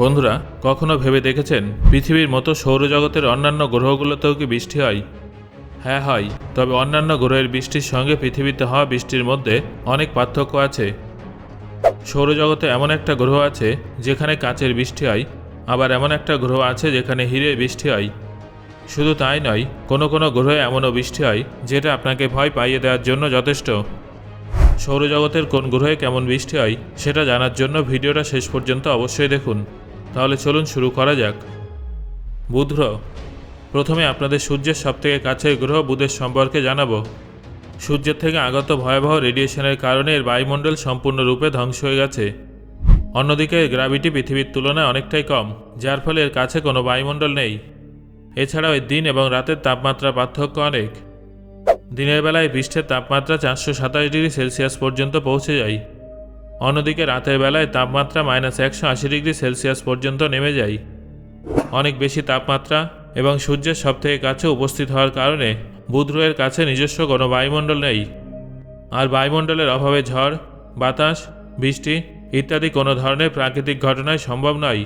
বন্ধুরা, কখনো ভেবে দেখেছেন পৃথিবীর মতো সৌরজগতের অন্যান্য গ্রহগুলোতেও কি বৃষ্টি হয়? হ্যাঁ হয়। তবে অন্যান্য গ্রহের বৃষ্টির সঙ্গে পৃথিবীতে হওয়া বৃষ্টির মধ্যে অনেক পার্থক্য আছে। সৌরজগতে এমন একটা গ্রহ আছে যেখানে কাচের বৃষ্টি হয়, আবার এমন একটা গ্রহ আছে যেখানে হিরে বৃষ্টি হয়। শুধু তাই নয়, কোনো কোনো গ্রহে এমনও বৃষ্টি হয় যেটা আপনাকে ভয় পাইয়ে দেওয়ার জন্য যথেষ্ট। সৌরজগতের কোন গ্রহে কেমন বৃষ্টি হয়, সেটা জানার জন্য ভিডিওটা শেষ পর্যন্ত অবশ্যই দেখুন। তাহলে চলুন শুরু করা যাক। বুধ গ্রহ, প্রথমে আপনাদের সূর্যের সবথেকে কাছের গ্রহ বুধের সম্পর্কে জানাব। সূর্যের থেকে আগত ভয়াবহ রেডিয়েশনের কারণে এর বায়ুমণ্ডল সম্পূর্ণরূপে ধ্বংস হয়ে গেছে। অন্যদিকে গ্র্যাভিটি পৃথিবীর তুলনায় অনেকটাই কম, যার ফলে এর কাছে কোনো বায়ুমণ্ডল নেই। এছাড়াও এর দিন এবং রাতের তাপমাত্রা পার্থক্য অনেক। দিনের বেলায় পৃষ্ঠের তাপমাত্রা চারশো সাতাশ ডিগ্রি সেলসিয়াস পর্যন্ত পৌঁছে যায়। অন্যদিকে রাতের বেলায় তাপমাত্রা মাইনাস একশো আশি ডিগ্রি সেলসিয়াস পর্যন্ত নেমে যায়। অনেক বেশি তাপমাত্রা এবং সূর্যের সবথেকে কাছে উপস্থিত হওয়ার কারণে বুধ গ্রহের কাছে নিজস্ব কোনো বায়ুমণ্ডল নেই। আর বায়ুমণ্ডলের অভাবে ঝড়, বাতাস, বৃষ্টি ইত্যাদি কোনো ধরনের প্রাকৃতিক ঘটনায় সম্ভব নয়।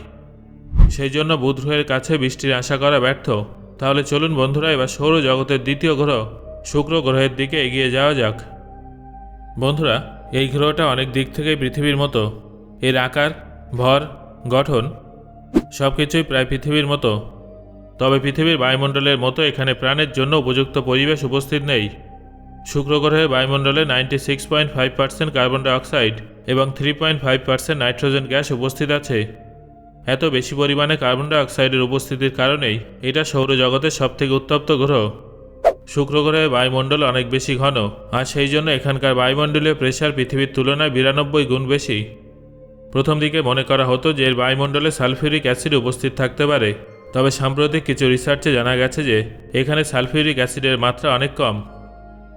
সেই জন্য বুধ গ্রহের কাছে বৃষ্টির আশা করা ব্যর্থ। তাহলে চলুন বন্ধুরা, এবার সৌরজগতের দ্বিতীয় গ্রহ শুক্র গ্রহের দিকে এগিয়ে যাওয়া যাক। বন্ধুরা এই গ্রহটা অনেক দিক থেকেই পৃথিবীর মতো। এর আকার, ভর, গঠন সব কিছুই প্রায় পৃথিবীর মতো। তবে পৃথিবীর বায়ুমণ্ডলের মতো এখানে প্রাণের জন্য উপযুক্ত পরিবেশ উপস্থিত নেই। শুক্র গ্রহের বায়ুমণ্ডলে ninety six point five percent carbon dioxide এবং three point five percent nitrogen gas উপস্থিত আছে। এত বেশি পরিমাণে কার্বন ডাইঅক্সাইডের উপস্থিতির কারণেই এটা সৌরজগতের সবথেকে উত্তপ্ত গ্রহ। শুক্র গ্রহের বায়ুমণ্ডল অনেক বেশি ঘন, আর সেই জন্য এখানকার বায়ুমণ্ডলীয় প্রেশার পৃথিবীর তুলনায় বিরানব্বই গুণ বেশি। প্রথম দিকে মনে করা হতো যে এর বায়ুমণ্ডলে সালফিউরিক অ্যাসিড উপস্থিত থাকতে পারে, তবে সাম্প্রতিক কিছু রিসার্চে জানা গেছে যে এখানে সালফিউরিক অ্যাসিডের মাত্রা অনেক কম।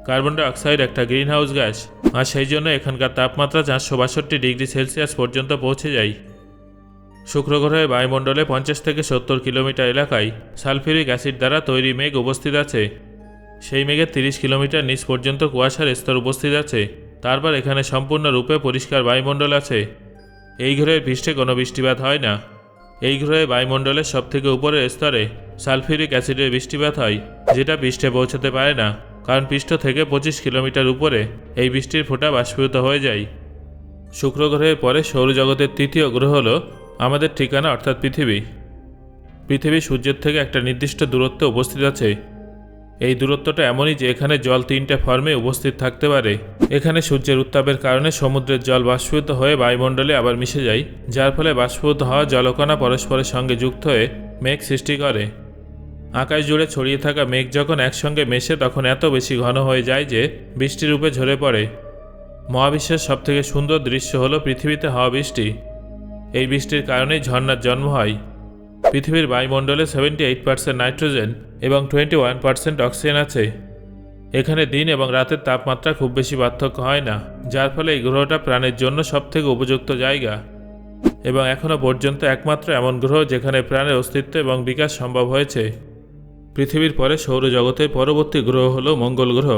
কার্বন ডাইঅক্সাইড একটা গ্রিনহাউস গ্যাস, আর সেই জন্য এখানকার তাপমাত্রা চারশো বাষট্টি ডিগ্রি সেলসিয়াস পর্যন্ত পৌঁছে যায়। শুক্র গ্রহের বায়ুমণ্ডলে পঞ্চাশ থেকে সত্তর কিলোমিটার এলাকায় সালফিউরিক অ্যাসিড দ্বারা তৈরি মেঘ উপস্থিত আছে। সেই মেঘের তিরিশ কিলোমিটার নিচ পর্যন্ত কুয়াশার স্তর উপস্থিত আছে। তারপর এখানে সম্পূর্ণরূপে পরিষ্কার বায়ুমণ্ডল আছে। এই গ্রহের পৃষ্ঠে কোনো বৃষ্টিপাত হয় না। এই গ্রহে বায়ুমণ্ডলের সবথেকে উপরের স্তরে সালফিউরিক অ্যাসিডের বৃষ্টিপাত হয়, যেটা পৃষ্ঠে পৌঁছাতে পারে না, কারণ পৃষ্ঠ থেকে পঁচিশ কিলোমিটার উপরে এই বৃষ্টির ফোঁটা বাষ্পীভূত হয়ে যায়। শুক্র গ্রহের পরে সৌরজগতের তৃতীয় গ্রহ হল আমাদের ঠিকানা অর্থাৎ পৃথিবী। পৃথিবী সূর্যের থেকে একটা নির্দিষ্ট দূরত্বে উপস্থিত আছে। এই দূরত্বটা এমনই যে এখানে জল তিনটে ফর্মে উপস্থিত থাকতে পারে। এখানে সূর্যের উত্তাপের কারণে সমুদ্রের জল বাষ্পীভূত হয়ে বায়ুমণ্ডলে আবার মিশে যায়, যার ফলে বাষ্পীভূত হওয়া জলকণা পরস্পরের সঙ্গে যুক্ত হয়ে মেঘ সৃষ্টি করে। আকাশ জুড়ে ছড়িয়ে থাকা মেঘ যখন একসঙ্গে মেশে তখন এত বেশি ঘন হয়ে যায় যে বৃষ্টির রূপে ঝরে পড়ে। মহাবিশ্বের সবথেকে সুন্দর দৃশ্য হল পৃথিবীতে হওয়া বৃষ্টি। এই বৃষ্টির কারণেই ঝর্ণার জন্ম হয়। পৃথিবীর বায়ুমণ্ডলে সেভেন্টি এইট পার্সেন্ট নাইট্রোজেন এবং টোয়েন্টি ওয়ান পার্সেন্ট অক্সিজেন আছে। এখানে দিন এবং রাতের তাপমাত্রা খুব বেশি পার্থক্য হয় না, যার ফলে এই গ্রহটা প্রাণের জন্য সবথেকে উপযুক্ত জায়গা। এবং এখনও পর্যন্ত একমাত্র এমন গ্রহ যেখানে প্রাণের অস্তিত্ব এবং বিকাশ সম্ভব হয়েছে। পৃথিবীর পরে সৌরজগতের পরবর্তী গ্রহ হল মঙ্গল গ্রহ।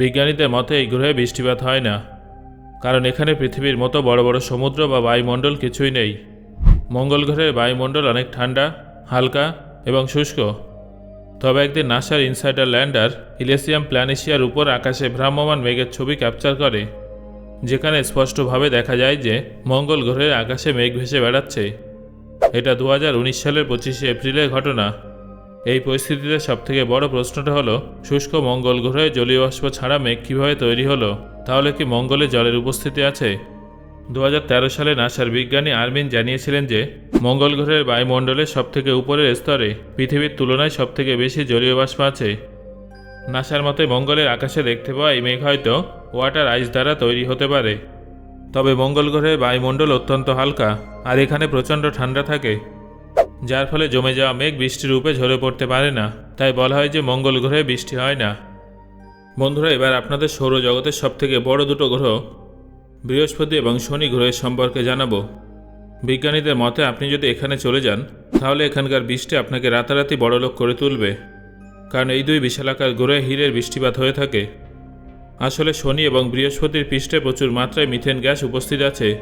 বিজ্ঞানীদের মতে এই গ্রহে বৃষ্টিপাত হয় না, কারণ এখানে পৃথিবীর মতো বড় বড় সমুদ্র বা বায়ুমণ্ডল কিছুই নেই। মঙ্গল গ্রহের বায়ুমণ্ডল অনেক ঠান্ডা, হালকা এবং শুষ্ক। তবে একদিন নাসার ইনসাইডার ল্যান্ডার ইলেসিয়াম প্ল্যানেশিয়ার উপর আকাশে ভ্রাম্যমান মেঘের ছবি ক্যাপচার করে, যেখানে স্পষ্টভাবে দেখা যায় যে মঙ্গল গ্রহের আকাশে মেঘ ভেসে বেড়াচ্ছে। এটা দু হাজার উনিশ সালের পঁচিশে এপ্রিলের ঘটনা। এই পরিস্থিতিতে সবথেকে বড় প্রশ্নটা হলো, শুষ্ক মঙ্গল গ্রহে জলীয় বাষ্প ছাড়া মেঘ কীভাবে তৈরি হলো? তাহলে কি মঙ্গলে জলের উপস্থিতি আছে? দু হাজার তেরো সালে নাসার বিজ্ঞানী আরমিন জানিয়েছিলেন যে মঙ্গল গ্রহের বায়ুমণ্ডলের সবথেকে উপরের স্তরে, পৃথিবীর তুলনায় সবথেকে বেশি জলীয় বাষ্প আছে। নাসার মতে, মঙ্গলের আকাশে দেখতে পাওয়া এই মেঘ হয়তো ওয়াটার আইস দ্বারা তৈরি হতে পারে। তবে মঙ্গল গ্রহের বায়ুমণ্ডল অত্যন্ত হালকা, আর এখানে প্রচণ্ড ঠান্ডা থাকে। যার ফলে জমে যাওয়া মেঘ বৃষ্টির রূপে ঝরে পড়তে পারে না, তাই বলা হয় যে মঙ্গল গ্রহে বৃষ্টি হয় না। বন্ধুরা, এবার আপনাদের সৌরজগতের সবথেকে বড় দুটো গ্রহ, বৃহস্পতি এবং শনি গ্রহের সম্পর্কে জানাব। বিজ্ঞানীদের মতে আপনি যদি এখানে চলে যান, তাহলে এখানকার বৃষ্টি আপনাকে রাতারাতি বড়লোক করে তুলবে। কারণ এই দুই বিশালাকার গ্রহে হীরের বৃষ্টিপাত হয়ে থাকে। আসলে শনি এবং বৃহস্পতির পৃষ্ঠে প্রচুর মাত্রায় মিথেন গ্যাস উপস্থিত আছে,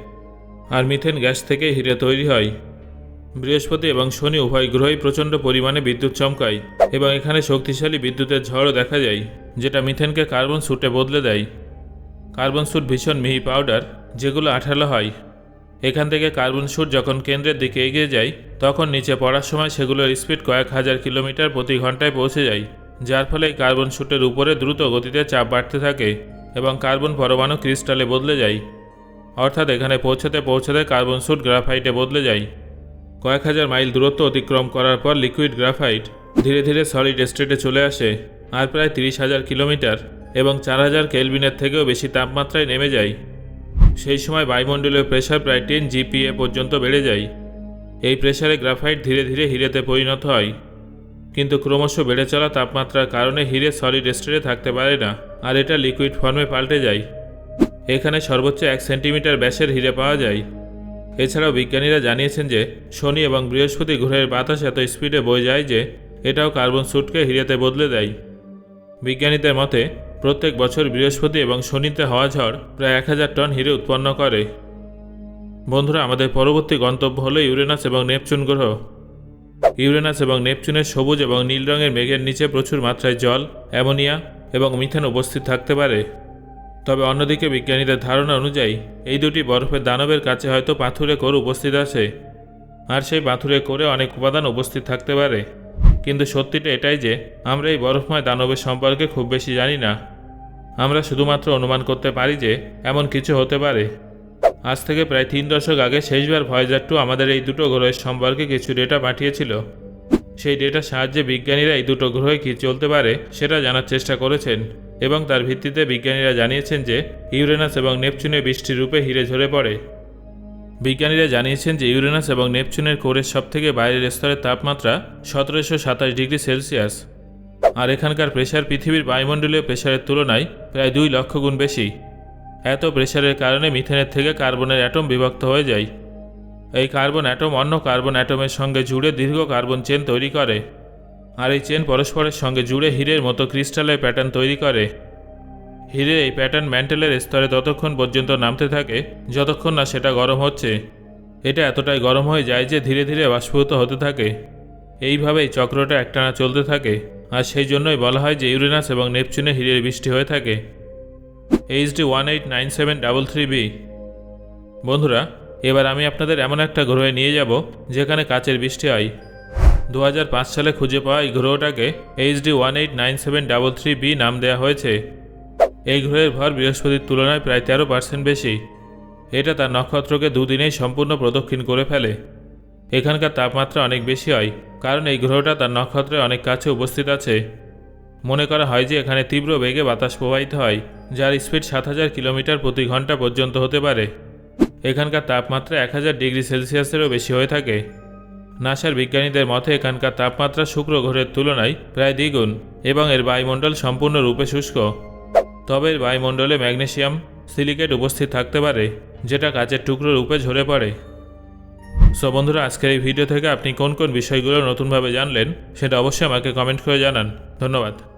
আর মিথেন গ্যাস থেকে হিরে তৈরি হয়। বৃহস্পতি এবং শনি উভয় গ্রহই প্রচণ্ড পরিমাণে বিদ্যুৎ চমকায়, এবং এখানে শক্তিশালী বিদ্যুতের ঝড়ও দেখা যায়, যেটা মিথেনকে কার্বন স্যুটে বদলে দেয়। কার্বন স্যুট ভীষণ মিহি পাউডার, যেগুলো আঠালো হয়। এখান থেকে কার্বন স্যুট যখন কেন্দ্রের দিকে এগিয়ে যায়, তখন নিচে পড়ার সময় সেগুলোর স্পিড কয়েক হাজার কিলোমিটার প্রতি ঘন্টায় পৌঁছে যায়, যার ফলে কার্বন স্যুটের উপরে দ্রুত গতিতে চাপ বাড়তে থাকে এবং কার্বন পরমাণু ক্রিস্টালে বদলে যায়। অর্থাৎ এখানে পৌঁছাতে পৌঁছাতে কার্বন স্যুট গ্রাফাইটে বদলে যায়। কয়েক হাজার মাইল দূরত্ব অতিক্রম করার পর লিকুইড গ্রাফাইট ধীরে ধীরে সলিড স্টেটে চলে আসে, আর প্রায় তিরিশ হাজার কিলোমিটার এবং চার হাজার কেলভিনের থেকেও বেশি তাপমাত্রায় নেমে যায়। সেই সময় বায়ুমণ্ডলীয় প্রেশার প্রায় টেন জিপিএ পর্যন্ত বেড়ে যায়। এই প্রেশারে গ্রাফাইট ধীরে ধীরে হিরেতে পরিণত হয়। কিন্তু ক্রমশ বেড়ে চলা তাপমাত্রার কারণে হিরে সলিড স্টেটে থাকতে পারে না, আর এটা লিকুইড ফর্মে পাল্টে যায়। এখানে সর্বোচ্চ এক সেন্টিমিটার ব্যাসের হিরে পাওয়া যায়। এছাড়াও বিজ্ঞানীরা জানিয়েছেন যে, শনি এবং বৃহস্পতি গ্রহের বাতাস এত স্পিডে বয়ে যায় যে, এটাও কার্বন স্যুটকে হিরেতে বদলে দেয়। বিজ্ঞানীদের মতে প্রত্যেক বছর বৃহস্পতি এবং শনিতে হওয়া ঝড় প্রায় এক হাজার টন হিরে উৎপন্ন করে। বন্ধুরা, আমাদের পরবর্তী গন্তব্য হলো ইউরেনাস এবং নেপচুন গ্রহ। ইউরেনাস এবং নেপচুনের সবুজ এবং নীল রঙের মেঘের নিচে প্রচুর মাত্রায় জল, অ্যামোনিয়া এবং মিথেন উপস্থিত থাকতে পারে। তবে অন্যদিকে বিজ্ঞানীদের ধারণা অনুযায়ী, এই দুটি বরফের দানবের কাছে হয়তো পাথুরে কোর উপস্থিত আছে। আর সেই পাথুরে কোরে অনেক উপাদান উপস্থিত থাকতে পারে। কিন্তু সত্যিটা এটাই যে, আমরা এই বরফময় দানবের সম্পর্কে খুব বেশি জানি না। আমরা শুধুমাত্র অনুমান করতে পারি যে, এমন কিছু হতে পারে। আজ থেকে প্রায় তিন দশক আগে শেষবার ভয়েজার টু আমাদের এই দুটো গ্রহের সম্পর্কে কিছু ডেটা পাঠিয়েছিল। সেই ডেটার সাহায্যে বিজ্ঞানীরা এই দুটো গ্রহে কী চলতে পারে সেটা জানার চেষ্টা করেছেন এবং তার ভিত্তিতে বিজ্ঞানীরা জানিয়েছেন যে, ইউরেনাস এবং নেপচুনে বৃষ্টির রূপে হিরে ঝরে পড়ে। বিজ্ঞানীরা জানিয়েছেন যে ইউরেনাস এবং নেপচুনের কোরের সবথেকে বাইরের স্তরের তাপমাত্রা সতেরোশো সাতাশ ডিগ্রি সেলসিয়াস। আর এখানকার প্রেশার পৃথিবীর বায়ুমণ্ডলীয় প্রেশারের তুলনায় প্রায় দুই লক্ষ গুণ বেশি। এত প্রেশারের কারণে মিথেনের থেকে কার্বনের অ্যাটম বিভক্ত হয়ে যায়। এই কার্বন অ্যাটম অন্য কার্বন অ্যাটমের সঙ্গে জুড়ে দীর্ঘ কার্বন চেন তৈরি করে। আর এই চেন পরস্পরের সঙ্গে জুড়ে হীরের মতো ক্রিস্টালের প্যাটার্ন তৈরি করে। হীরের এই প্যাটার্ন ম্যান্টেলের স্তরে ততক্ষণ পর্যন্ত নামতে থাকে, যতক্ষণ না সেটা গরম হচ্ছে। এটা এতটাই গরম হয়ে যায় যে ধীরে ধীরে বাষ্পীভূত হতে থাকে। এইভাবেই চক্রটা একটানা চলতে থাকে, আর সেই জন্যই বলা হয় যে ইউরেনাস এবং নেপচুনে হিরের বৃষ্টি হয়ে থাকে। HD one eight nine seven double three B বন্ধুরা, এবার আমি আপনাদের এমন একটা গ্রহে নিয়ে যাব, যেখানে কাচের বৃষ্টি হয়। দু হাজার পাঁচ সালে খুঁজে পাওয়া এই গ্রহটাকে HD one eight nine seven double three B নাম দেওয়া হয়েছে। এই গ্রহের ভর বৃহস্পতির তুলনায় প্রায় তেরো পার্সেন্ট বেশি। এটা তার নক্ষত্রকে দুদিনেই সম্পূর্ণ প্রদক্ষিণ করে ফেলে। এখানকার তাপমাত্রা অনেক বেশি হয়, কারণ এই গ্রহটা তার নক্ষত্রের অনেক কাছে উপস্থিত আছে। মনে করা হয় যে এখানে তীব্র বেগে বাতাস প্রবাহিত হয়, যার স্পিড সাত হাজার কিলোমিটার প্রতি ঘণ্টা পর্যন্ত হতে পারে। এখানকার তাপমাত্রা এক হাজার ডিগ্রি সেলসিয়াসেরও বেশি হয়ে থাকে। নাসার বিজ্ঞানীদের মতে এখানকার তাপমাত্রা শুক্র গ্রহের তুলনায় প্রায় দ্বিগুণ, এবং এর বায়ুমণ্ডল সম্পূর্ণরূপে শুষ্ক। তবে বায়ুমণ্ডলে ম্যাগনেশিয়াম সিলিকেট উপস্থিত থাকতে পারে, যেটা কাচের টুকরো রূপে ঝরে পড়ে। সো বন্ধুরা, আজকের এই ভিডিও থেকে আপনি কোন কোন বিষয়গুলো নতুনভাবে জানলেন, সেটা অবশ্যই আমাকে কমেন্ট করে জানান। ধন্যবাদ।